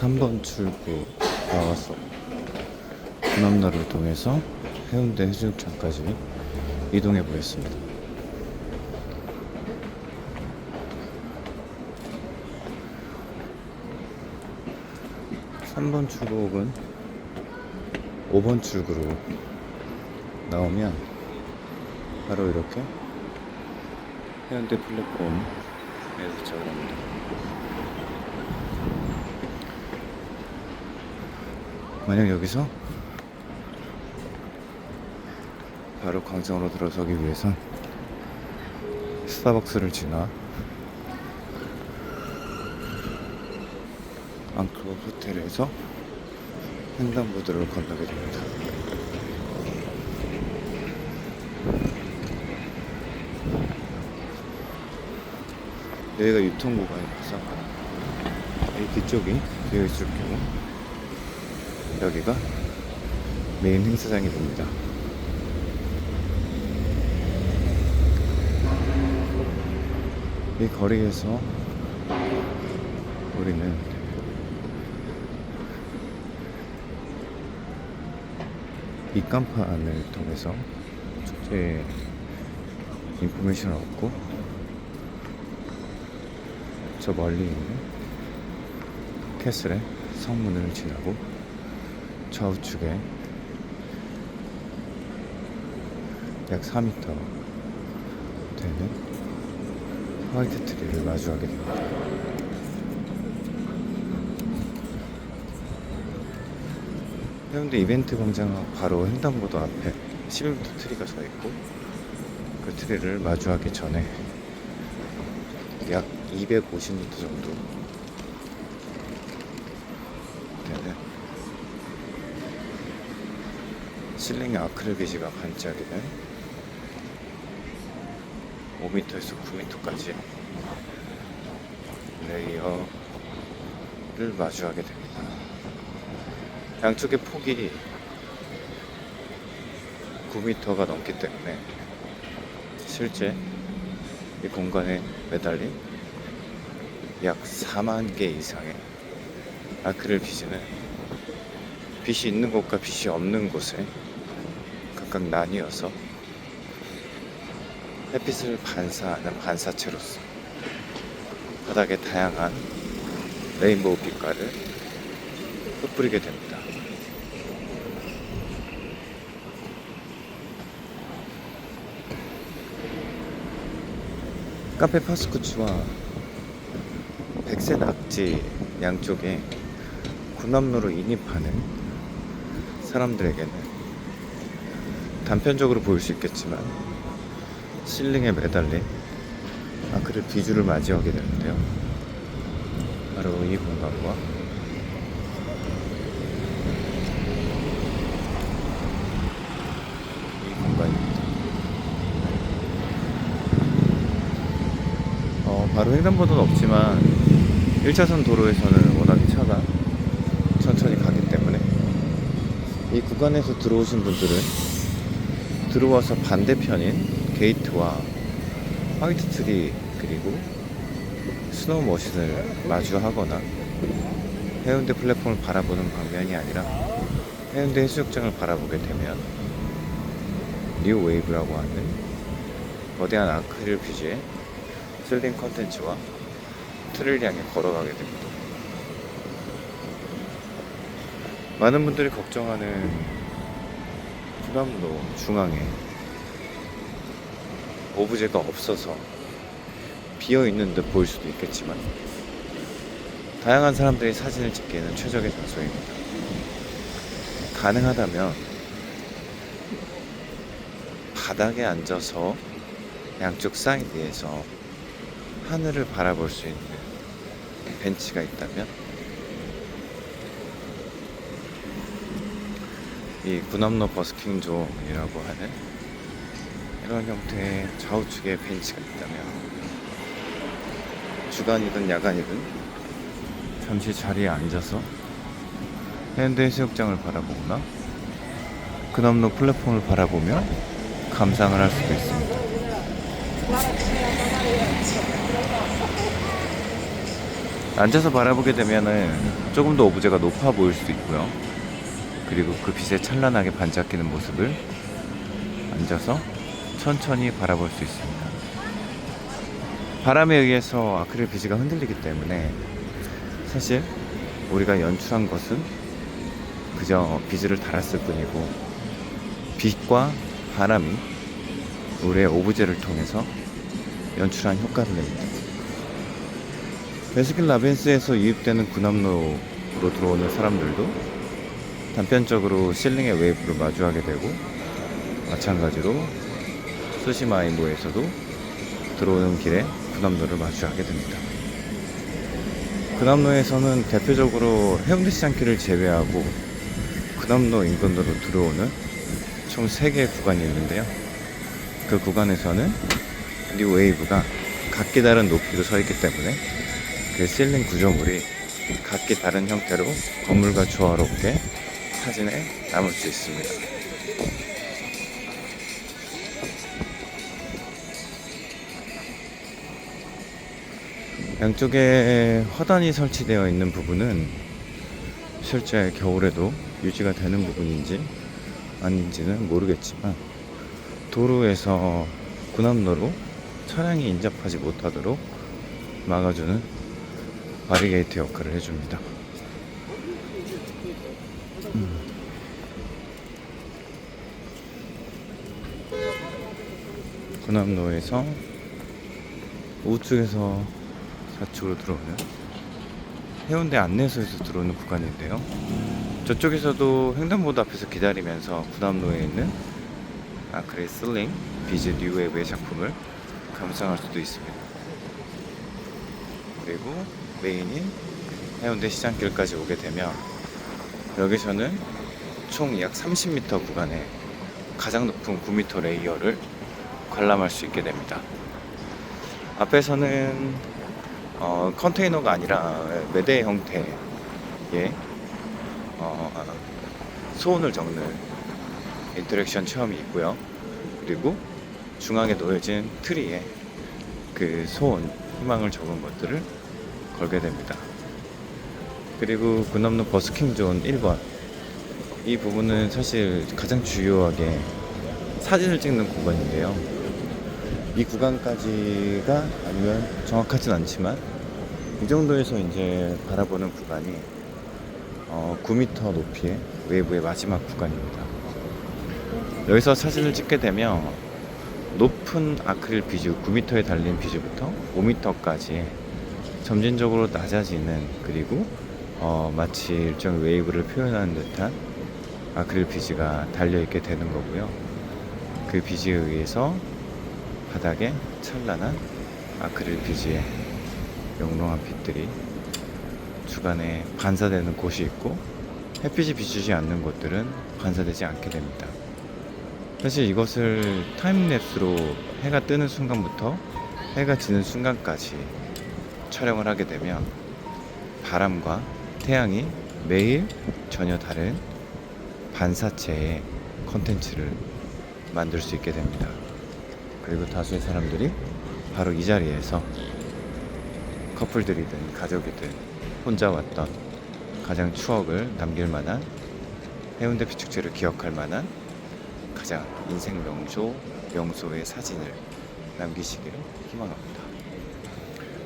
3번 출구 나와서 군함로를 통해서 해운대 해수욕장까지 이동해 보겠습니다. 삼번 출구역은 5번 출구로 나오면 바로 이렇게 해운대 플랫폼에 도착을 합니다. 만약 여기서 바로 광장으로 들어서기 위해선 스타벅스를 지나 앙클럽 호텔에서 횡단보도를 건너게 됩니다. 여기가 유통구간이라서 이 뒤쪽이 비어 있을 경우 여기가 메인 행사장이 됩니다. 이 거리에서 우리는 이 깜판을 통해서 축제 인포메이션을 얻고 저 멀리 있는 캐슬의 성문을 지나고 좌우측에 약 4m 되는 화이트 트리를 마주하게 됩니다. 해운대 이벤트 광장 바로 횡단보도 앞에 11m 트리가 서 있고 그 트리를 마주하기 전에 약 250m 정도 되는 실링 아크릴 비지가 반짝이는 5m에서 9m까지 레이어를 마주하게 됩니다. 양쪽의 폭이 9m가 넘기 때문에 실제 이 공간에 매달린 약 4만 개 이상의 아크릴 비즈는 빛이 있는 곳과 빛이 없는 곳에 각각 나뉘어서 햇빛을 반사하는 반사체로서 바닥에 다양한 레인보우 빛깔을 흩뿌리게 됩니다. 카페 파스쿠츠와 백색 낙지 양쪽에 군함로로 인입하는 사람들에게는 단편적으로 보일 수 있겠지만 실링에 매달린 아크릴 비주를 맞이하게 되는데요. 바로 이 공간과 이 공간입니다. 어, 바로 횡단보도는 없지만 1차선 도로에서는 워낙 차가 천천히 가기 때문에 이 구간에서 들어오신 분들은 들어와서 반대편인 게이트와 화이트 트리 그리고 스노우 머신을 마주하거나 해운대 플랫폼을 바라보는 방면이 아니라 해운대 해수욕장을 바라보게 되면 뉴 웨이브라고 하는 거대한 아크릴 뷰즈의 슬링 컨텐츠와 틀을 향해 걸어가게 됩니다. 많은 분들이 걱정하는 구남로 중앙에 오브제가 없어서 비어 있는 듯 보일 수도 있겠지만 다양한 사람들이 사진을 찍기에는 최적의 장소입니다. 가능하다면 바닥에 앉아서 양쪽 사이드에서 하늘을 바라볼 수 있는 벤치가 있다면 이 군함로 버스킹 존이라고 하는 이런 형태의 좌우측에 벤치가 있다면 주간이든 야간이든 잠시 자리에 앉아서 해운대 해수욕장을 바라보거나 그남로 플랫폼을 바라보며 감상을 할 수도 있습니다. 앉아서 바라보게 되면은 조금 더 오브제가 높아 보일 수도 있고요. 그리고 그 빛에 찬란하게 반짝이는 모습을 앉아서 천천히 바라볼 수 있습니다. 바람에 의해서 아크릴 비즈가 흔들리기 때문에 사실 우리가 연출한 것은 그저 비즈를 달았을 뿐이고 빛과 바람이 우리의 오브제를 통해서 연출한 효과를 냅니다. 베스킨 라빈스에서 유입되는 군함로로 들어오는 사람들도 단편적으로 실링의 웨이브를 마주하게 되고 마찬가지로 스시마이모에서도 들어오는 길에 군함로를 마주하게 됩니다. 군함로에서는 대표적으로 해운대 시장길을 제외하고 군함로 인근으로 들어오는 총 3개의 구간이 있는데요. 그 구간에서는 뉴 웨이브가 각기 다른 높이로 서 있기 때문에 그 실링 구조물이 각기 다른 형태로 건물과 조화롭게 사진에 남을 수 있습니다. 양쪽에 화단이 설치되어 있는 부분은 실제 겨울에도 유지가 되는 부분인지 아닌지는 모르겠지만 도로에서 군함로로 차량이 인접하지 못하도록 막아주는 바리게이트 역할을 해줍니다. 군함로에서 우측에서 좌측으로 들어오는 해운대 안내소에서 들어오는 구간인데요. 저쪽에서도 횡단보도 앞에서 기다리면서 군함로에 있는 아크릴 슬링 비즈 뉴웨이브의 작품을 감상할 수도 있습니다. 그리고 메인인 해운대 시장길까지 오게 되면 여기서는 총 약 30m 구간의 가장 높은 9m 레이어를 관람할 수 있게 됩니다. 앞에서는 어, 컨테이너가 아니라 매대 형태의 어, 소원을 적는 인터랙션 체험이 있고요. 그리고 중앙에 놓여진 트리에 그 소원, 희망을 적은 것들을 걸게 됩니다. 그리고 군남로 버스킹 존 1번. 이 부분은 사실 가장 주요하게 사진을 찍는 구간인데요. 이 구간까지가 아니면 정확하진 않지만 이 정도에서 이제 바라보는 구간이 어, 9m 높이의 웨이브의 마지막 구간입니다. 여기서 사진을 찍게 되면 높은 아크릴 비즈 9m에 달린 비즈부터 5m까지 점진적으로 낮아지는 그리고 어, 마치 일종의 웨이브를 표현하는 듯한 아크릴 비즈가 달려 있게 되는 거고요. 그 비즈에 의해서 바닥에 찬란한 아크릴 비즈의 영롱한 빛들이 주간에 반사되는 곳이 있고 햇빛이 비추지 않는 곳들은 반사되지 않게 됩니다. 사실 이것을 타임랩스로 해가 뜨는 순간부터 해가 지는 순간까지 촬영을 하게 되면 바람과 태양이 매일 전혀 다른 반사체의 컨텐츠를 만들 수 있게 됩니다. 그리고 다수의 사람들이 바로 이 자리에서 커플들이든 가족이든 혼자 왔던 가장 추억을 남길 만한 해운대 비축제를 기억할 만한 가장 인생 명소, 명소의 사진을 남기시기를 희망합니다.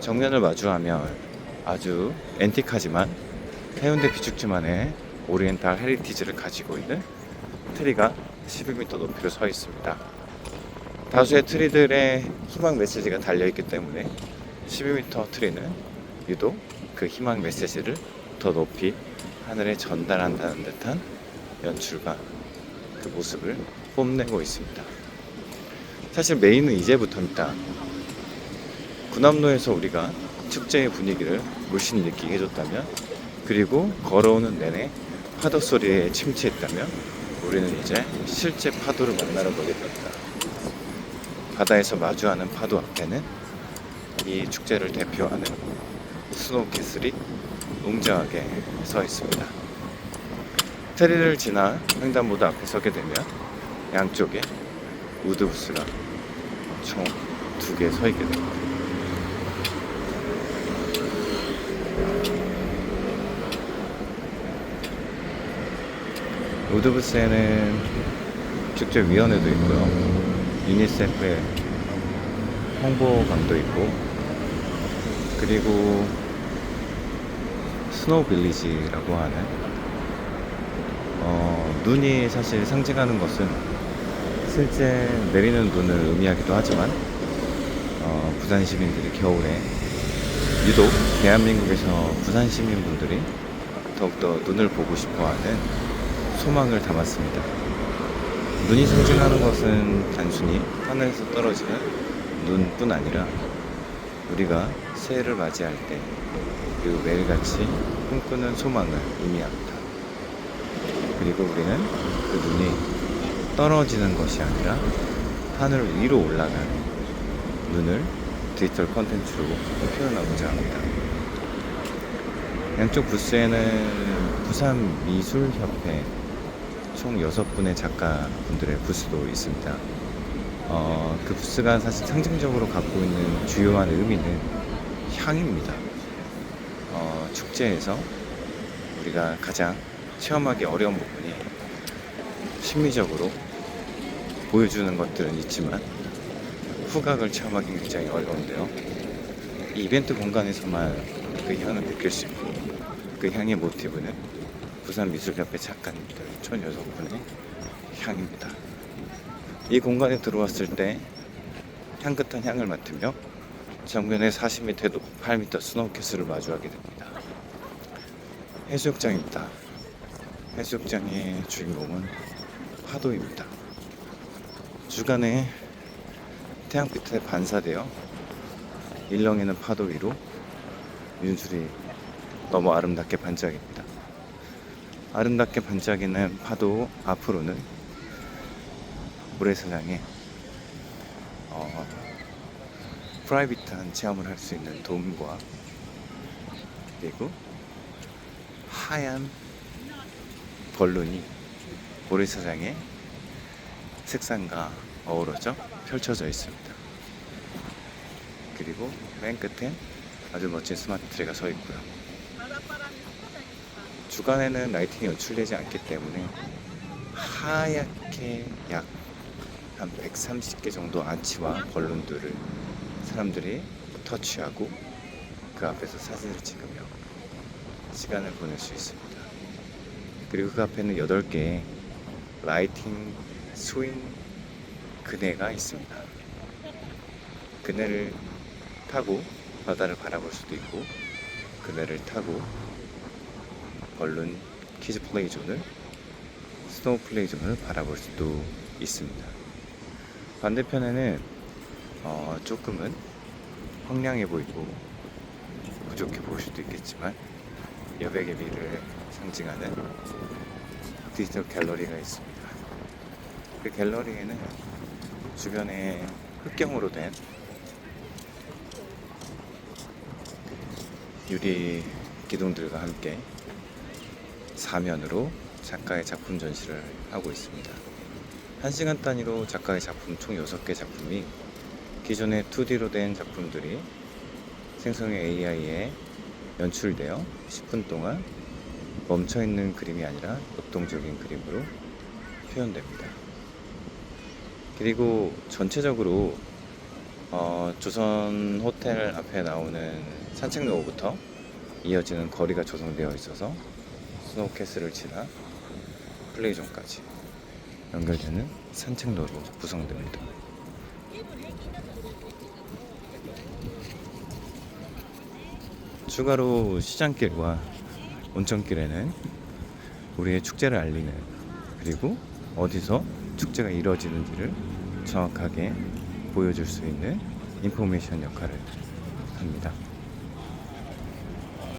정면을 마주하면 아주 앤틱하지만 해운대 비축지만의 오리엔탈 헤리티지를 가지고 있는 트리가 11m 높이로 서 있습니다. 다수의 트리들의 희망 메시지가 달려있기 때문에 12m 트리는 유독 그 희망 메시지를 더 높이 하늘에 전달한다는 듯한 연출과 그 모습을 뽐내고 있습니다. 사실 메인은 이제부터입니다. 군함로에서 우리가 축제의 분위기를 물씬 느끼게 해줬다면 그리고 걸어오는 내내 파도 소리에 침체했다면 우리는 이제 실제 파도를 만나러 가게 됩니다. 바다에서 마주하는 파도 앞에는 이 축제를 대표하는 스노우캐슬이 웅장하게 서 있습니다. 트리를 지나 횡단보도 앞에 서게 되면 양쪽에 우드부스가 총 두 개 서 있게 됩니다. 우드부스에는 축제위원회도 있고요. 유니세프의 홍보관도 있고, 그리고 스노우 빌리지라고 하는, 어, 눈이 사실 상징하는 것은 실제 내리는 눈을 의미하기도 하지만, 어, 부산 시민들이 겨울에 유독 대한민국에서 부산 시민분들이 더욱더 눈을 보고 싶어 하는 소망을 담았습니다. 눈이 상징하는 것은 단순히 하늘에서 떨어지는 눈뿐 아니라 우리가 새해를 맞이할 때그 매일같이 꿈꾸는 소망을 의미합니다. 그리고 우리는 그 눈이 떨어지는 것이 아니라 하늘 위로 올라가는 눈을 디지털 컨텐츠로 표현하고자 합니다. 양쪽 부스에는 부산 미술협회 총 6분의 작가분들의 부스도 있습니다. 어, 그 부스가 사실 상징적으로 갖고 있는 주요한 의미는 향입니다. 어, 축제에서 우리가 가장 체험하기 어려운 부분이 심미적으로 보여주는 것들은 있지만 후각을 체험하기 굉장히 어려운데요. 이 이벤트 공간에서만 그 향을 느낄 수 있고 그 향의 모티브는 부산 미술협회 작가님들 16분의 향입니다. 이 공간에 들어왔을 때 향긋한 향을 맡으며 정면에 40m 높 8m 스노우캐슬을 마주하게 됩니다. 해수욕장입니다. 해수욕장의 주인공은 파도입니다. 주간에 태양빛에 반사되어 일렁이는 파도 위로 윤술이 너무 아름답게 반짝입니다. 아름답게 반짝이는 파도 앞으로는 모래사장에 어, 프라이빗한 체험을 할 수 있는 돔과 그리고 하얀 벌룬이 모래사장의 색상과 어우러져 펼쳐져 있습니다. 그리고 맨 끝에 아주 멋진 스마트 트리가 서 있고요. 주간에는 라이팅이 연출되지 않기 때문에 하얗게 약 한 130개 정도 아치와 벌룬들을 사람들이 터치하고 그 앞에서 사진을 찍으며 시간을 보낼 수 있습니다. 그리고 그 앞에는 8개의 라이팅 스윙 그네가 있습니다. 그네를 타고 바다를 바라볼 수도 있고 그네를 타고 벌룬 키즈 플레이 존을 스노우 플레이 존을 바라볼 수도 있습니다. 반대편에는 어, 조금은 황량해 보이고 부족해 보일 수도 있겠지만 여백의 미를 상징하는 디지털 갤러리가 있습니다. 그 갤러리에는 주변에 흙경으로 된 유리 기둥들과 함께 사면으로 작가의 작품 전시를 하고 있습니다. 1시간 단위로 작가의 작품 총 6개 작품이 기존의 2D로 된 작품들이 생성의 AI에 연출되어 10분 동안 멈춰있는 그림이 아니라 역동적인 그림으로 표현됩니다. 그리고 전체적으로 어, 조선 호텔 앞에 나오는 산책로부터 이어지는 거리가 조성되어 있어서 스노우캐슬을 지나 플레이존까지 연결되는 산책로로 구성됩니다. 추가로 시장길과 온천길에는 우리의 축제를 알리는 그리고 어디서 축제가 이루어지는지를 정확하게 보여줄 수 있는 인포메이션 역할을 합니다.